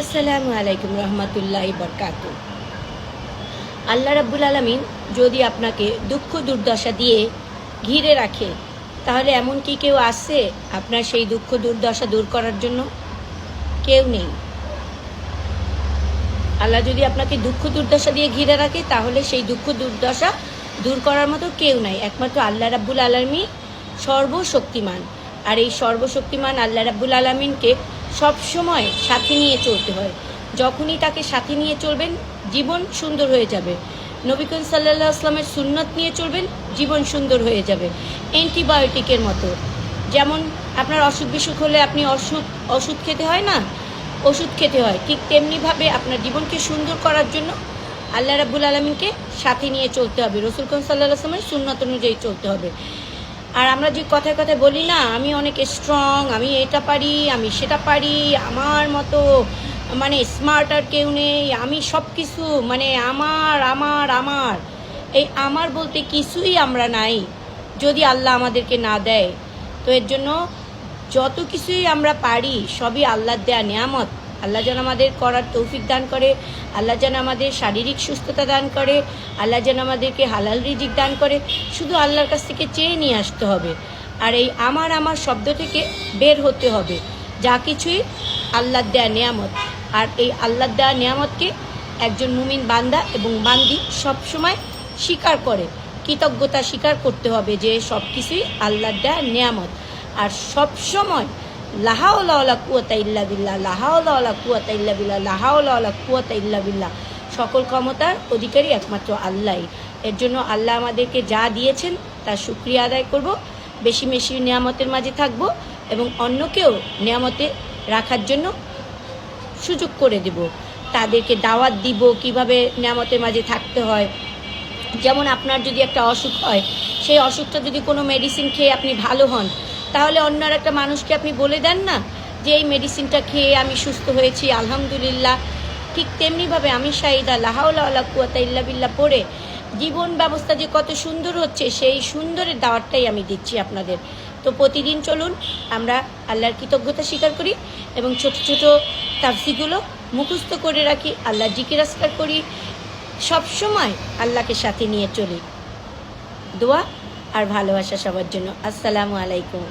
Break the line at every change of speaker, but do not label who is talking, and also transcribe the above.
আসসালামু আলাইকুম রহমতুল্লাহ বরকাত। আল্লাহ রাব্বুল আলমিন যদি আপনাকে দুঃখ দুর্দশা দিয়ে ঘিরে রাখে, তাহলে এমন কি কেউ আসছে আপনার সেই দুঃখ দুর্দশা দূর করার জন্য? কেউ নেই। আল্লাহ যদি আপনাকে দুঃখ দুর্দশা দিয়ে ঘিরে রাখে, তাহলে সেই দুঃখ দুর্দশা দূর করার মতো কেউ নাই। একমাত্র আল্লাহ রাব্বুল আলমী সর্বশক্তিমান। আর এই সর্বশক্তিমান আল্লাহ রাব্বুল আলমিনকে সবসময় সাথে নিয়ে চলতে হয়। যখনই তাকে সাথে নিয়ে চলবেন, জীবন সুন্দর হয়ে যাবে। নবিকুল সাল্লাহ আসলামের সুন্নত নিয়ে চলবেন, জীবন সুন্দর হয়ে যাবে। অ্যান্টিবায়োটিকের মতো। যেমন আপনার অসুখ বিসুখ হলে আপনি অসুখ, ওষুধ খেতে হয় না? ওষুধ খেতে হয়। ঠিক তেমনিভাবে আপনার জীবনকে সুন্দর করার জন্য আল্লাহ রাব্বুল আলমিনকে সাথে নিয়ে চলতে হবে। রসুল খান সাল্লাহ আসলামের সুন্নত অনুযায়ী চলতে হবে। আর আমরা যে কথায় কথায় বলি না, আমি অনেক স্ট্রং আমি এটা পারি, আমি সেটা পারি, আমার মতো মানে স্মার্ট আর কেউ নেই, আমি সব কিছু মানে আমার আমার আমার। এই আমার বলতে কিছুই আমরা নাই, যদি আল্লাহ আমাদেরকে না দেয়। তো এর জন্য যত কিছুই আমরা পারি, সবই আল্লাহর দেয়া নিয়ামত। আল্লাহ যেন আমাদের করার তৌফিক দান করে, আল্লাহ যেন আমাদের শারীরিক সুস্থতা দান করে, আল্লাহ যেন আমাদেরকে হালাল রিজিক দান করে। শুধু আল্লাহর কাছ থেকে চেয়ে নিয়ে আসতে হবে। আর এই আমার আমার শব্দ থেকে বের হতে হবে। যা কিছুই আল্লাহর দেয়া নিয়ামত। আর এই আল্লাহর দেয়া নিয়ামতকে একজন মুমিন বান্দা এবং বান্দি সবসময় স্বীকার করে। কৃতজ্ঞতা স্বীকার করতে হবে যে সব কিছুই আল্লাহর দেয়া নিয়ামত। আর সব সময় লাহাওলা কুয়াতা ইল্লা বিল্লাহ লাহাওলা কুয়াতা ইল্লা বিল্লাহ লাহাওলা কুয়াতা ইল্লা বিল্লাহ। সকল ক্ষমতার অধিকারী একমাত্র আল্লাহ এর জন্য আল্লাহ আমাদেরকে যা দিয়েছেন তার সুক্রিয়া আদায় করব। বেশি বেশি নিয়ামতের মাঝে থাকব এবং অন্যকেও নিয়ামতে রাখার জন্য সুযোগ করে দেব। তাদেরকে দাওয়াত দিব, কীভাবে নিয়ামতের মাঝে থাকতে হয় যেমন আপনার যদি একটা অসুখ হয়, সেই অসুখটা যদি কোনো মেডিসিন খেয়ে আপনি ভালো হন, তাহলে অন্য আর একটা মানুষকে আপনি বলে দেন না যে এই মেডিসিনটা খেয়ে আমি সুস্থ হয়েছি, আলহামদুলিল্লাহ। ঠিক তেমনিভাবে আমি শাহিদা লাহাউলা কুয়াতা ইল্লা বিল্লা পড়ে জীবন ব্যবস্থা যে কত সুন্দর হচ্ছে, সেই সুন্দরের দাওয়াতটাই আমি দিচ্ছি আপনাদের। তো প্রতিদিন চলুন, আমরা আল্লাহর কৃতজ্ঞতা স্বীকার করি এবং ছোট ছোট তাফসিগুলো মুখস্থ করে রাখি আল্লাহ জিকিরাস্কার করি। সব সময় আল্লাহকে সাথে নিয়ে চলি। দোয়া আর ভালোবাসা সবার জন্য। আসসালামু আলাইকুম।